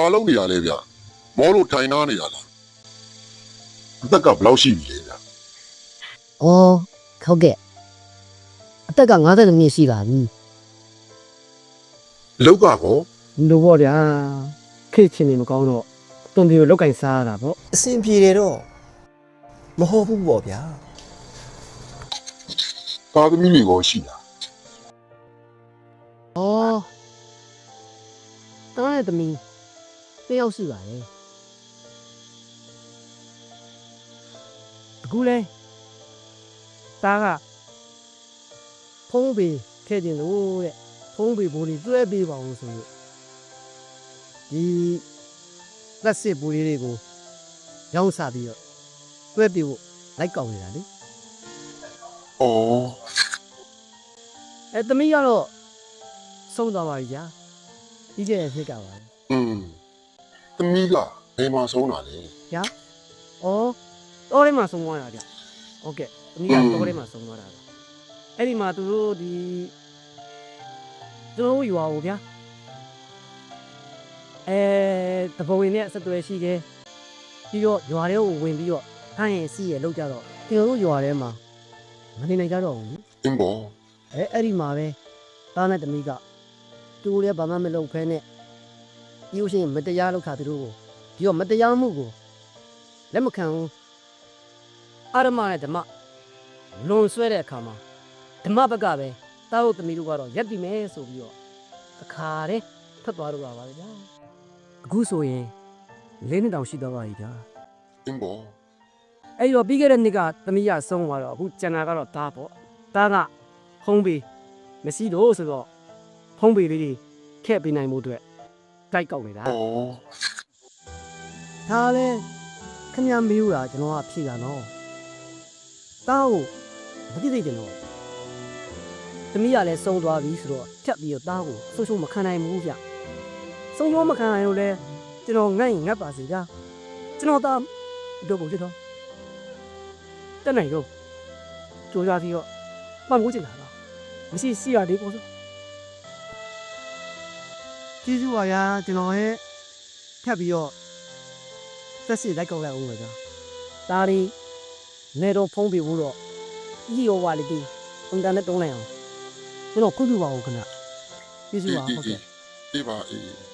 ဘာလုပ်နေရလဲဗျမောလို့ထိုင်နာနေရလားအသက်ကဘယ်လောက်ရှိပြီလဲဗျဩဟုတ်ကဲ့အသက်က50နှစ်ရှိပါပြီအလောက်ကကောလို့ပေါ့ဗျာခေတ်ချင်းနေမကောင်းတော့တွန်ပြေကိုလောက်ကင်စားရတာပေါ့အဆင်ပြေတယ်တော့မဟုတ်ဘူးပေါ့ဗျာသားသမီးတွေကောရှိလားဩတားတဲ့သမီး တယောက်ရှိပါတယ်အခုလဲတားကဖုံးပေခဲ့တင်လို့တဲ့ဖုံးပေဘိုးလေးတွဲပေးပါအောင်ဆိုလို့ဒီလက်စစ်ဘူလေးတွေကိုရောင်းစားပြီးတော့တွဲပေးဖို့လိုက်ကောက်နေတာလေဩအဲသမီးကတော့ဆုံးသွားပါပြီကြာကြီးကျယ်တဲ့ဖြစ်ကပါပဲอืม သမီးကဘယ်မှာဆုံးတာလဲ။ဩတော်ထဲမှာဆုံးသွားတာဗျ။ဟုတ်ကဲ့။သမီးကတော်ထဲမှာဆုံးသွားတာဗျ။အဲ့ဒီမှာသူတို့ဒီကျွန်တော်တို့ယူပါဦးဗျာ။အဲတပဝင်နဲ့အဆက်အသွယ်ရှိတယ်။ပြီးတော့ရွာထဲကိုဝင်ပြီးတော့ခိုင်းရင်စီးရလောက်ကြတော့ကျွန်တော်တို့ရွာထဲမှာမနေနိုင်ကြတော့ဘူးလေအင်းဘော။အဲအဲ့ဒီမှာပဲသားနဲ့သမီးကသူလည်းဘာမှမလုပ်ဖဲနဲ့ ပြီးလို့ရှိရင်မတရားလုပ်ခါသူတို့ကိုပြီးတော့မတရားမှုကိုလက်မခံဘူးအာရမနဲ့ဓမ္မလွန်ဆွဲတဲ့အခါမှာဓမ္မဘက်ကပဲတာဟုတ်သမီးတို့ကတော့ရက်တည်မယ်ဆိုပြီးတော့အခါတည်းထွက်သွားတော့ပါပါဗျာအခုဆိုရင်လေးနှစ်တောင်ရှိသွားပါပြီဗျာအင်းဘောအဲ့ဒီတော့ပြီးခဲ့တဲ့နှစ်ကသမီးရဆုံးသွားတော့အခုကျန်တာကတော့တားပေါ့တားကဟုံးပြီးမရှိတော့ဆိုတော့ဟုံးပြီးလေးတွေခက်ပေးနိုင်မှုအတွက် တိုက်ကောက်နေတာဩဒါလည်းခင်ဗျားမေးဦးတာကျွန်တော်ကဖြေတာနော်တားကိုမသိသိတယ်နော်သမီးကလည်းဆုံးသွားပြီဆိုတော့ဖြတ်ပြီးတော့တားကိုဆိုးဆိုးမခံနိုင်ဘူးဗျဆုံးရောမခံနိုင်လို့လဲကျွန်တော်ငတ်ရင်ငတ်ပါစေဗျာကျွန်တော်သားတို့ဘုကျွန်တော်တက်နိုင်တော့ကြိုးစားပြီးတော့မှန်မိုးချင်တာပါမရှိရှိရလေးပေါ့ဆို ကျေးဇူးပါဗျာကျွန်တော်ရဲ့ဖြတ်ပြီးတော့သက်စီလိုက်ကောက်လိုက်အောင်ပါဗျာ။ဒါရီနေတော့ဖုံးပြဖို့တော့ဤရောဝါလေးတီအင်တာနက်တုံးလိုက်အောင်ကျွန်တော်ခုပြပါဦးခဏ။ကျေးဇူးပါဟုတ်ကဲ့အေးပါအေး